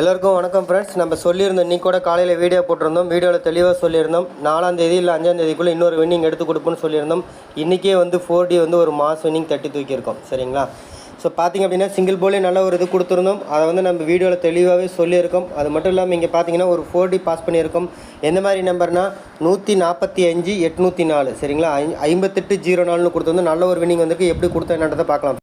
எல்லாருக்கும் வணக்கம் ஃப்ரெண்ட்ஸ் நம்ம சொல்லியிருந்தோம் இன்றைக்கி கூட காலையில் வீடியோ போட்டிருந்தோம். வீடியோவில் தெளிவாக சொல்லியிருந்தோம். நாலாம் தேதி இல்லை அஞ்சாம் தேதிக்குள்ளே இன்னொரு வின்னிங் எடுத்து கொடுப்போம்னு சொல்லியிருந்தோம். இன்றைக்கே வந்து ஃபோர் டி வந்து ஒரு மாஸ் வின்னிங் தட்டி தூக்கியிருக்கோம். சரிங்களா? ஸோ பார்த்தீங்க அப்படின்னா சிங்கிள் போலே நல்ல ஒரு இது கொடுத்துருந்தோம். அதை வந்து நம்ம வீடியோவில் தெளிவாகவே சொல்லியிருக்கோம். அது மட்டும் இல்லாமல் இங்கே பார்த்தீங்கன்னா ஒரு ஃபோர் டி பாஸ் பண்ணியிருக்கோம். எந்த மாதிரி நம்பர்னால் நூற்றி நாற்பத்தி அஞ்சு எட்நூற்றி நாலு. சரிங்களா? ஐ ஐம்பத்தெட்டு ஜீரோ நாலுன்னு கொடுத்துருந்தோம் நல்ல ஒரு வின்னிங் வந்திருக்கு. எப்படி கொடுத்தா என்னன்றதை பார்க்கலாம்.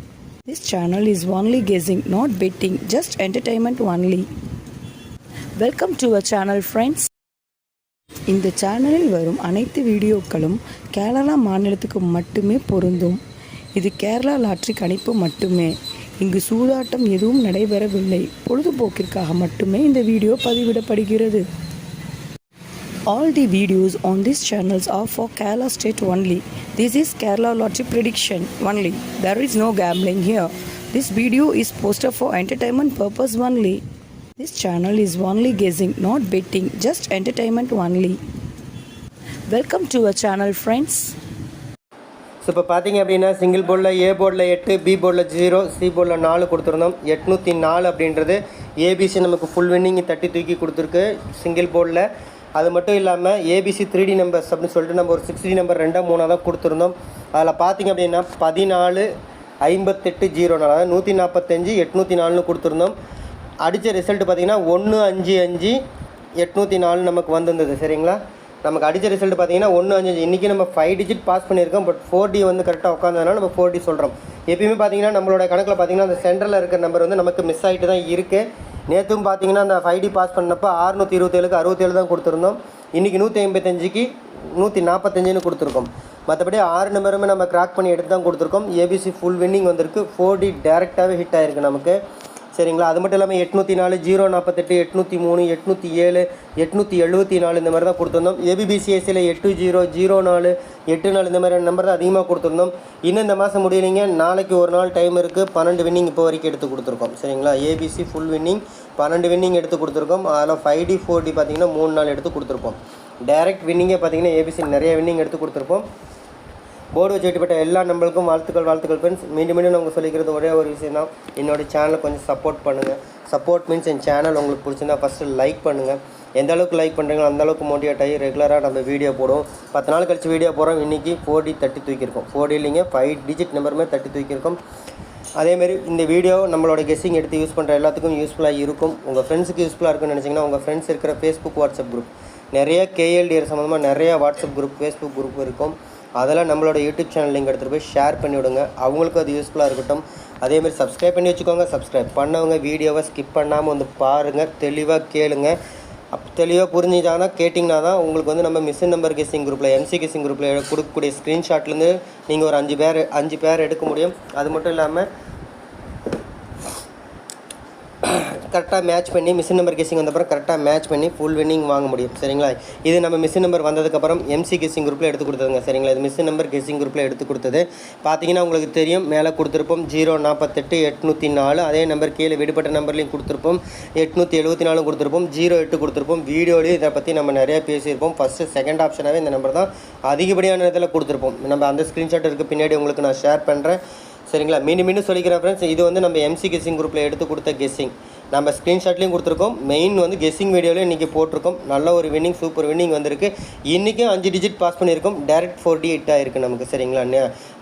This channel is only guessing, not betting, just entertainment only. Welcome to a channel friends இந்த சேனலில் வரும் அனைத்து வீடியோக்களும் கேரளா மாநிலத்துக்கு மட்டுமே பொருந்தும். இது கேரளா லாட்ரி கணிப்பு மட்டுமே. இங்கு சூதாட்டம் எதுவும் நடைபெறவில்லை. பொழுதுபோக்கிற்காக மட்டுமே இந்த வீடியோ பதிவிடப்படுகிறது. All the videos on these channels are for Kerala state only. This is Kerala lottery prediction only. There is no gambling here. This video is posted for entertainment purpose only. This channel is only guessing, not betting, just entertainment only. Welcome to our channel friends. So இப்போ பார்த்தீங்க அப்படின்னா single போர்டில் ஏ போர்டில் எட்டு B போர்டில் zero C போர்டில் நாலு கொடுத்துருந்தோம் எட்நூற்றி நாலு அப்படின்றது ஏபிசி நமக்கு ஃபுல் வின்னிங் தட்டி தூக்கி கொடுத்துருக்கு சிங்கிள் போர்டில் அது மட்டும் இல்லாமல் ஏபிசி த்ரீ டி நம்பர்ஸ் அப்படின்னு சொல்லிட்டு நம்ம ஒரு சிக்ஸ் டி நம்பர் ரெண்டாக மூணாக தான் கொடுத்துருந்தோம். அதில் பார்த்தீங்க அப்படின்னா பதினாலு ஐம்பத்தெட்டு ஜீரோ நாலு அதாவது நூற்றி நாற்பத்தஞ்சு எட்நூற்றி நாலுன்னு கொடுத்துருந்தோம். அடித்த ரிசல்ட் பார்த்தீங்கன்னா ஒன்று அஞ்சு அஞ்சு எட்நூற்றி நாலு நமக்கு வந்திருந்தது. சரிங்களா? நமக்கு அடித்த ரிசல்ட் பார்த்தீங்கன்னா ஒன்று அஞ்சு அஞ்சு. இன்றைக்கி நம்ம ஃபைவ் டிஜிட் பாஸ் பண்ணியிருக்கோம். பட் ஃபோர் டி வந்து கரெக்டாக உட்காந்ததுனால நம்ம ஃபோர் டி சொல்கிறோம் எப்பயுமே பார்த்தீங்கன்னா நம்மளோட கணக்கில் பார்த்தீங்கன்னா அந்த சென்டரில் இருக்கிற நம்பர் வந்து நமக்கு மிஸ் ஆகிட்டு தான் இருக்குது நேற்றும் பார்த்தீங்கன்னா அந்த ஃபைவ் டி பாஸ் பண்ணப்போ அறுநூற்றி இருபத்தேழுக்கு அறுபத்தேழு தான் கொடுத்துருந்தோம். இன்றைக்கி நூற்றி ஐம்பத்தஞ்சுக்கு நூற்றி நாற்பத்தஞ்சுன்னு கொடுத்துருக்கோம். மற்றபடி ஆறு நம்பருமே நம்ம கிராக் பண்ணி எடுத்து தான் கொடுத்துருக்கோம். A B C full winning வந்திருக்கு. ஃபோர் டி டேரெக்டாகவே ஹிட் ஆயிருக்கு நமக்கு. சரிங்களா? அது மட்டும் இல்லாமல் எட்நூற்றி நாலு ஜீரோ நாற்பத்தெட்டு எட்நூற்றி மூணு எட்நூற்றி ஏழு எட்நூற்றி எழுபத்தி நாலு இந்த மாதிரி தான் கொடுத்துருந்தோம் ஏபிபிசிஎஸ்சியில் எட்டு ஜீரோ ஜீரோ நாலு எட்டு நாலு இந்த மாதிரியான நம்பர் தான் அதிகமாக கொடுத்துருந்தோம். இன்னும் இந்த மாதம் முடியலைங்க. நாளைக்கு ஒரு நாள் டைம் இருக்குது பன்னெண்டு வின்னிங் இப்போ வரைக்கும் எடுத்து கொடுத்துருக்கோம். சரிங்களா? A B C full winning பன்னெண்டு வின்னிங் எடுத்து கொடுத்துருக்கோம். அதில் ஃபைவ் டி ஃபோர் டி பார்த்தீங்கன்னா மூணு நாள் எடுத்து கொடுத்துருப்போம். டைரக்ட் வின்னிங்கே பார்த்தீங்கன்னா ஏபிசி நிறைய வின்னிங் எடுத்து கொடுத்துருப்போம். போர்டு வச்சு வெட்டிப்பட்ட எல்லா நம்மளுக்கும் வாழ்த்துக்கள் வாழ்த்துக்கள் ஃப்ரெண்ட்ஸ் மீண்டும் மீண்டும் நாங்கள் சொல்லிக்கிறது ஒரே ஒரு விஷயம் தான் என்னோட சேனலை கொஞ்சம் சப்போர்ட் பண்ணுங்கள் சப்போர்ட் மீன்ஸ் என் சேனல் உங்களுக்கு பிடிச்சிருந்தா ஃபஸ்ட்டு லைக் பண்ணுங்கள் எந்த அளவுக்கு லைக் பண்ணுறீங்களோ அந்த அளவுக்கு மோட்டிவேட் ஆகி ரெகுலராக நம்ம வீடியோ போடுவோம். பத்து நாள் கழிச்சு வீடியோ போகிறோம் இன்றைக்கி ஃபோர் டி தட்டி தூக்கியிருக்கோம். ஃபோர் டி இல்லைங்க ஃபைவ் டிஜிட் நம்பருமே தட்டி தூக்கியிருக்கோம். அதேமாரி இந்த வீடியோ நம்மளோட கெஸ்ஸிங் எடுத்து யூஸ் பண்ணுற எல்லாத்துக்கும் யூஸ்ஃபுல்லாக இருக்கும். உங்கள் ஃப்ரெண்ட்ஸுக்கு யூஸ்ஃபுல்லாக இருக்குன்னு நினச்சிங்கன்னா உங்கள் ஃப்ரெண்ட்ஸ் இருக்கிற ஃபேஸ்புக் வாட்ஸ்அப் குரூப் நிறைய கேஎல்டிஆர் சம்மந்தமாக நிறைய வாட்ஸ்அப் குரூப் ஃபேஸ்புக் குரூப் இருக்கும். அதெல்லாம் நம்மளோட யூடியூப் சேனல் லிங்க் எடுத்துகிட்டு போய் ஷேர் பண்ணி விடுங்க. அவங்களுக்கும் அது யூஸ்ஃபுல்லாக இருக்கட்டும். அதேமாதிரி சப்ஸ்கிரைப் பண்ணி வச்சுக்கோங்க. சப்ஸ்கிரைப் பண்ணவங்க வீடியோவை ஸ்கிப் பண்ணாமல் வந்து பாருங்கள் தெளிவாக கேளுங்க. அப் தெளிவாக புரிஞ்சுட்டாங்கன்னா கேட்டிங்கன்னா தான் உங்களுக்கு வந்து நம்ம மிஷின் நம்பர் கெஸ்ஸிங் குரூப்பில் எம்சி கெஸ்ஸிங் குரூப்பில் கொடுக்கக்கூடிய ஸ்க்ரீன்ஷாட்லேருந்து நீங்கள் ஒரு அஞ்சு பேர் அஞ்சு பேர் எடுக்க முடியும். அது மட்டும் இல்லாமல் கரெக்டாக மேட்ச் பண்ணி மிஷின் நம்பர் கெஸிங் வந்தப்பறம் கரெக்டாக மேட்ச் பண்ணி ஃபுல் வின்னிங் வாங்க முடியும். சரிங்களா? இது நம்ம மிஷின் நம்பர் வந்ததுக்கப்புறம் எம்சி கெஸிங் குரூப்பில் எடுத்து கொடுத்ததுங்க. சரிங்களா? இது மிஷின் நம்பர் கெஸிங் குரூப்பில் எடுத்து கொடுத்தது. பார்த்தீங்கன்னா உங்களுக்கு தெரியும் மேலே கொடுத்துருப்போம் ஜீரோ நாற்பத்தெட்டு எட்நூற்றி நாலு. அதே நம்பர் கீழே விடுபட்ட நம்பர்லையும் கொடுத்துருப்போம். எட்நூற்றி எழுபத்தி நாலும் கொடுத்துருப்போம். ஜீரோ எட்டு கொடுத்துருப்போம். வீடியோலையும் இதை பற்றி நம்ம நிறைய பேசியிருப்போம். ஃபஸ்ட்டு செகண்ட் ஆப்ஷனாகவே இந்த நம்பர் தான் அதிகப்படியான இதில் கொடுத்துருப்போம். நம்ம அந்த ஸ்க்ரீன்ஷாட் இருக்க. பின்னாடி உங்களுக்கு நான் ஷேர் பண்ணுறேன் சரிங்களா? மீண்டும் மீண்டும் சொல்லிக்கிறேன் ஃப்ரெண்ட்ஸ் இது வந்து நம்ம எம்சி கெஸ்ஸிங் குரூப்பில் எடுத்து கொடுத்த கெஸ்ஸிங் நம்ம ஸ்க்ரீன்ஷாட்லேயும் கொடுத்துருக்கோம். மெயின் வந்து கெஸ்ஸிங் வீடியோலையும் இன்றைக்கி போட்டிருக்கோம். நல்ல ஒரு வின்னிங் சூப்பர் வின்னிங் வந்திருக்கு. இன்றைக்கும் அஞ்சு டிஜிட் பாஸ் பண்ணியிருக்கோம். டேரக்ட் ஃபோர் டி எயிட் ஆயிருக்கு நமக்கு சரிங்களா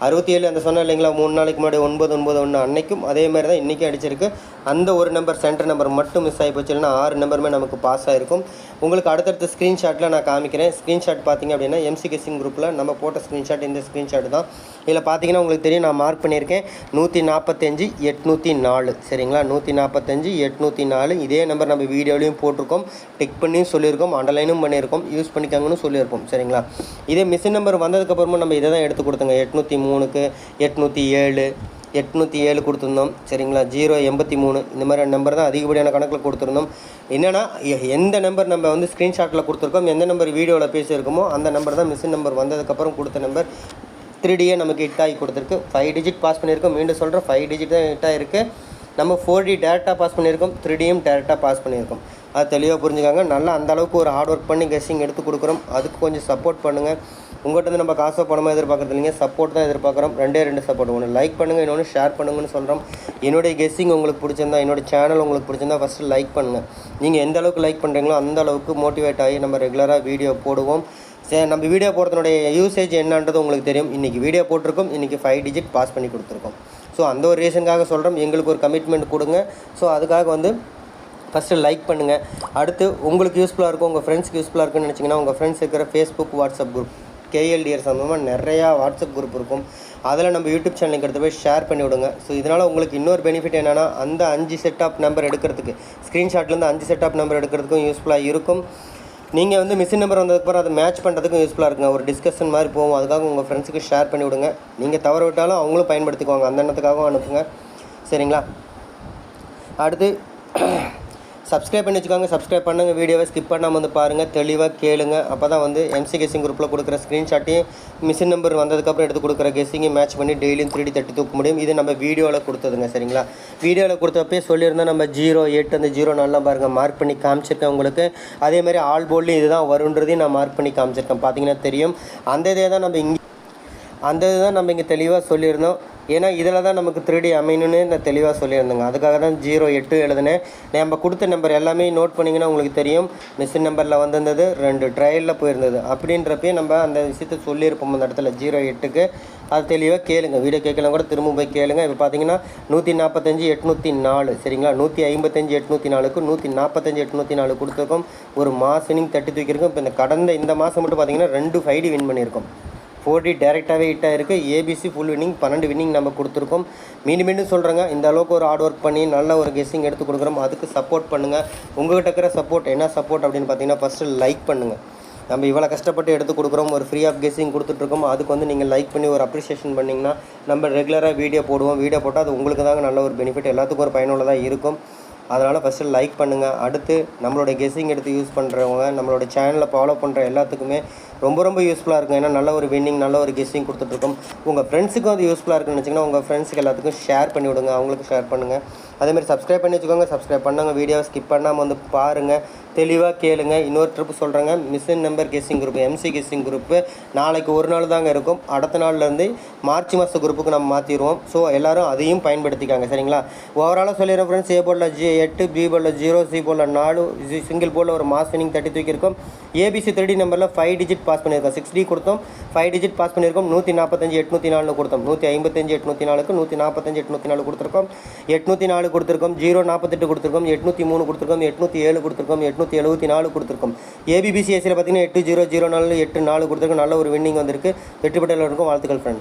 அறுபத்தி ஏழு அந்த சொன்ன இல்லைங்களா? மூணு நாளைக்கு முன்னாடி ஒன்பது ஒன்பது ஒன்று அன்னைக்கும் அதே மாதிரி தான் இன்றைக்கி அடிச்சிருக்கு. அந்த ஒரு நம்பர் சென்டர் நம்பர் மட்டும் மிஸ் ஆகி போச்சு இல்லைன்னா ஆறு நம்பருமே நமக்கு பாஸ் ஆகிருக்கும் உங்களுக்கு அடுத்தடுத்த ஸ்க்ரீன்ஷாட்டில் நான் காமிக்கிறேன். ஸ்க்ரீன்ஷாட் பார்த்தீங்க அப்படின்னா எம்சி கெஸ்ஸிங் குரூப்பில் நம்ம போட்ட ஸ்க்ரீன்ஷாட் இந்த ஸ்க்ரீன்ஷாட் தான். இதில் பார்த்தீங்கன்னா உங்களுக்கு தெரியும் நான் மார்க் பண்ணியிருக்கேன். நூற்றி நாற்பத்தஞ்சு எட்நூற்றி நாலு. சரிங்களா? நூற்றி நாற்பத்தஞ்சு எட்நூற்றி நாலு. இதே நம்பர் நம்ம வீடியோலையும் போட்டிருக்கோம். டிக் பண்ணியும் சொல்லியிருக்கோம். அண்டர்லைனும் பண்ணியிருக்கோம். யூஸ் பண்ணிக்கோங்கன்னு சொல்லியிருப்போம். சரிங்களா? இதே மிஷின் நம்பர் வந்ததுக்கப்புறமா நம்ம இதை தான் எடுத்து கொடுத்தோங்க. எட்நூற்றி மூணு மூணுக்கு எட்நூற்றி ஏழு எட்நூற்றி ஏழு கொடுத்துருந்தோம். சரிங்களா? ஜீரோ எண்பத்தி மூணு. இந்த மாதிரி நம்பர் தான் அதிகப்படியான கணக்கில் கொடுத்துருந்தோம். என்னென்னா எந்த நம்பர் நம்ம வந்து ஸ்க்ரீன்ஷாட்டில் கொடுத்துருக்கோம் எந்த நம்பர் வீடியோவில் பேசியிருக்கோமோ அந்த நம்பர் தான் மிஷின் நம்பர் வந்ததுக்கப்புறம் கொடுத்த நம்பர் த்ரீ டியே நமக்கு ஹிட் ஆகி கொடுத்துருக்கு. ஃபைவ் டிஜிட் பாஸ் பண்ணியிருக்கோம். மீண்டும் சொல்கிறேன் ஃபைவ் டிஜிட் தான் ஹிட் ஆகிருக்கு நம்ம ஃபோர் டி டேரெக்டாக பாஸ் பண்ணியிருக்கோம். த்ரீ டியும் டேரெக்டாக பாஸ் பண்ணியிருக்கோம். அது தெளிவாக புரிஞ்சுக்காங்க. நல்லா அந்த அளவுக்கு ஒரு ஹார்ட் ஒர்க் பண்ணி கெஸ்ஸிங் எடுத்து கொடுக்குறோம். அதுக்கு கொஞ்சம் சப்போர்ட் பண்ணுங்கள் உங்கள்கிட்ட இருந்து நம்ம காசோ பணமாக எதிர்பார்க்குறது இல்லைங்க. சப்போர்ட் தான் எதிர்பார்க்குறோம். ரெண்டே ரெண்டு சப்போர்ட் ஒன்று லைக் பண்ணுங்கள் இன்னொன்று ஷேர் பண்ணுங்கன்னு சொல்கிறோம் என்னுடைய கெஸ்ஸிங் உங்களுக்கு பிடிச்சிருந்தா என்னோட சேனல் உங்களுக்கு பிடிச்சிருந்தா ஃபஸ்ட்டு லைக் பண்ணுங்கள் நீங்கள் எந்த அளவுக்கு லைக் பண்ணுறீங்களோ அந்த அளவுக்கு மோட்டிவேட் ஆகி நம்ம ரெகுலராக வீடியோ போடுவோம். சரி நம்ம வீடியோ போடுறதுனுடைய யூசேஜ் என்னன்றது உங்களுக்கு தெரியும். இன்றைக்கி வீடியோ போட்டிருக்கோம். இன்றைக்கி ஃபைவ் டிஜிட் பாஸ் பண்ணி கொடுத்துருக்கோம். ஸோ அந்த ஒரு ரீசனுக்காக சொல்கிறோம் எங்களுக்கு ஒரு கமிட்மெண்ட் கொடுங்க. ஸோ அதுக்காக வந்து ஃபஸ்ட்டு லைக் பண்ணுங்கள் அடுத்து உங்களுக்கு யூஸ்ஃபுல்லாக இருக்கும் உங்கள் ஃப்ரெண்ட்ஸ்க்கு யூஸ்ஃபுல்லாக இருக்குன்னு நினச்சிங்கன்னா உங்கள் ஃப்ரெண்ட்ஸ் இருக்கிற ஃபேஸ்புக் வாட்ஸ்அப் குரூப் கேஎல்டிஆர் சம்மந்தமாக நிறையா வாட்ஸ்அப் குரூப் இருக்கும். அதில் நம்ம யூடியூப் சேனலுக்கு எடுத்து போய் ஷேர் பண்ணி விடுங்க. ஸோ இதனால் உங்களுக்கு இன்னொரு பெனிஃபிட் என்னென்னா அந்த அஞ்சு செட் நம்பர் எடுக்கிறதுக்கு ஸ்க்ரீன்ஷாட்லேருந்து அஞ்சு செட் நம்பர் எடுக்கிறதுக்கும் யூஸ்ஃபுல்லாக இருக்கும். நீங்கள் வந்து மிஷின் நம்பர் வந்ததுக்கப்புறம் அதை மேட்ச் பண்ணுறதுக்கும் யூஸ்ஃபுல்லாக இருக்குங்க. ஒரு டிஸ்கஷன் மாதிரி போகும். அதுக்காக உங்கள் ஃப்ரெண்ட்ஸுக்கு ஷேர் பண்ணி விடுங்க. நீங்கள் தவற விட்டாலும் அவங்களும் பயன்படுத்திக்குவாங்க. அந்த எண்ணத்துக்காகவும் அனுப்புங்க. சரிங்களா? அடுத்து சப்ஸ்கிரைப் பண்ணி வச்சுக்கோங்க. சப்ஸ்கிரைப் பண்ணுங்கள் வீடியோவை ஸ்கிப் பண்ணாமல் வந்து பாருங்கள் தெளிவாக கேளுங்க. அப்போ தான் வந்து எம்சி கெஸிங் குரூப்பில் கொடுக்குற ஸ்க்ரீன்ஷாட்டையும் மிஷின் நம்பர் வந்ததுக்கப்புறம் எடுத்து கொடுக்குற கெஸிங்கையும் மேட்ச் பண்ணி டெய்லியும் த்ரீ தட்டி தூக்க முடியும். இது நம்ம வீடியோவில் கொடுத்ததுங்க. சரிங்களா? வீடியோவில் கொடுத்தப்பே சொல்லியிருந்தோம் நம்ம ஜீரோ எட்டு அந்த ஜீரோ நல்லா பாருங்கள் மார்க் பண்ணி காமிச்சிருக்கேன் உங்களுக்கு. அதேமாதிரி ஆல் போர்ட்லேயும் இதுதான் வருன்றதையும் நான் மார்க் பண்ணி காமிச்சிருக்கேன். பார்த்தீங்கன்னா தெரியும். அந்த இதே தான் நம்ம இங்கே அந்த இதுதான் நம்ம இங்கே தெளிவாக சொல்லியிருந்தோம். ஏன்னா இதில் தான் நமக்கு த்ரீ அமையணும்னு நான் தெளிவாக சொல்லியிருந்தேங்க. அதுக்காக தான் ஜீரோ எட்டு எழுதுனேன். நம்ம கொடுத்த நம்பர் எல்லாமே நோட் பண்ணிங்கன்னா உங்களுக்கு தெரியும். மிஷின் நம்பரில் வந்திருந்தது ரெண்டு ட்ரையலில் போயிருந்தது. அப்படின்றப்பே நம்ம அந்த விஷயத்த சொல்லியிருப்போம் அந்த இடத்துல ஜீரோ எட்டுக்கு. அது தெளிவாக கேளுங்க. வீடியோ கேட்கலாம் கூட திரும்ப போய் கேளுங்க. இப்போ பார்த்தீங்கன்னா நூற்றி நாற்பத்தஞ்சு எட்நூற்றி நாலு. சரிங்களா? நூற்றி ஐம்பத்தஞ்சு எட்நூற்றி நாலுக்கு நூற்றி நாற்பத்தஞ்சு எட்நூற்றி நாலு கொடுத்துருக்கோம். ஒரு மாஸ் தட்டி தூக்கியிருக்கோம். இப்போ இந்த கடந்த இந்த மாதம் மட்டும் பார்த்தீங்கன்னா ரெண்டு ஃபைடி வின் பண்ணியிருக்கோம். ஃபோர் டி டேரெக்டாகவே ஹிட் ஆயிருக்கு. A B C full winning பன்னெண்டு வின்னிங் நம்ம கொடுத்துருக்கோம். மீண்டும் மீண்டும் சொல்கிறேங்க இந்த அளவுக்கு ஒரு ஹார்ட் ஒர்க் பண்ணி நல்ல ஒரு கெஸ்ஸிங் எடுத்து கொடுக்குறோம். அதுக்கு சப்போர்ட் பண்ணுங்கள் உங்கள்கிட்ட இருக்கிற சப்போர்ட் என்ன சப்போர்ட் அப்படின்னு பார்த்தீங்கன்னா ஃபஸ்ட்டு லைக் பண்ணுங்கள் நம்ம இவ்வளோ கஷ்டப்பட்டு எடுத்து கொடுக்குறோம். ஒரு ஃப்ரீ ஆஃப் கெஸ்ஸிங் கொடுத்துட்ருக்கோம். அதுக்கு வந்து நீங்கள் லைக் பண்ணி ஒரு அப்ரிசியேஷன் பண்ணிங்கன்னா நம்ம ரெகுலராக வீடியோ போடுவோம். வீடியோ போட்டால் அது உங்களுக்கு தாங்க நல்ல ஒரு பெனிஃபிட் எல்லாத்துக்கும் ஒரு பயனுள்ளதாக இருக்கும். அதனால் ஃபஸ்ட்டு லைக் பண்ணுங்கள் அடுத்து நம்மளோட கெஸ்ஸிங் எடுத்து யூஸ் பண்ணுறவங்க நம்மளோட சேனலை ஃபாலோ பண்ணுற எல்லாத்துக்குமே ரொம்ப ரொம்ப யூஸ்ஃபுல்லாக இருக்கும். ஏன்னா நல்ல ஒரு வின்னிங் நல்ல ஒரு கெஸ்ஸிங் கொடுத்துட்ருக்கோம். உங்கள் ஃப்ரெண்ட்ஸுக்கும் அது யூஸ்ஃபுல்லாக இருக்குன்னு நினச்சிங்கன்னா உங்கள் ஃப்ரெண்ட்ஸுக்கு எல்லாத்துக்கும் ஷேர் பண்ணி விடுங்க. அவங்களுக்கு ஷேர் பண்ணுங்கள் அதேமாதிரி சப்ஸ்கிரைப் பண்ணி வச்சுக்கோங்க. சப்ஸ்கிரைப் பண்ணாங்க வீடியோவை ஸ்கிப் பண்ணாமல் வந்து பாருங்கள் தெளிவாக கேளுங்க. இன்னொரு ட்ரிப் சொல்கிறேங்க machine number guessing group M C guessing group நாளைக்கு ஒரு நாள் தாங்க இருக்கும். அடுத்த நாள்லேருந்து மார்ச் மாத குரூப்புக்கு நம்ம மாற்றிடுவோம் ஸோ எல்லோரும் அதையும் பயன்படுத்திக்காங்க. சரிங்களா? ஓவராலாக சொல்லிடுறேன் ஃப்ரெண்ட்ஸ் ஏ போர்டில் ஜி எட்டு. பி போர்டில் ஜீரோ சி போல நாலு. சிங்கிள் போர்டில் ஒரு மாஸ் வினிங் தட்டி தூக்கியிருக்கோம். ஏபிசி த்ரீ நம்பரில் ஃபைவ் டிஜிட் பாஸ் பண்ணியிருக்கோம். சிக்ஸ் டி கொடுத்தோம். ஃபைவ் டிஜிட் பாஸ் பண்ணியிருக்கோம். நூற்றி நாற்பத்தஞ்சு எட்நூற்றி நாலு கொடுத்தோம். நூற்றி ஐம்பத்தஞ்சு எட்நூற்றி நாலுக்கு நூற்றி நாற்பத்தஞ்சு எட்நூற்றி நாலு கொடுத்துருக்கோம். எட்நூற்றி நாலு கொடுத்துருக்கோம். ஜீரோ நாற்பத்தெட்டு கொடுத்துருக்கோம். எட்நூற்றி மூணு கொடுத்துருக்கோம். எட்நூற்றி ஏழு கொடுத்துருக்கோம். எட்நூற்றி எழுபத்தி நாலு கொடுத்துருக்கோம். ஏபிபிசிஎஸ்சியில் பார்த்தீங்கன்னா எட்டு ஜீரோ ஜீரோ நாலு எட்டு நாலு கொடுத்துருக்கோம். நல்ல ஒரு வின்னிங் வந்திருக்கு. வெற்றி பெற்ற எல்லோருக்கும் வாழ்த்துக்கள் ஃப்ரெண்ட்ஸ்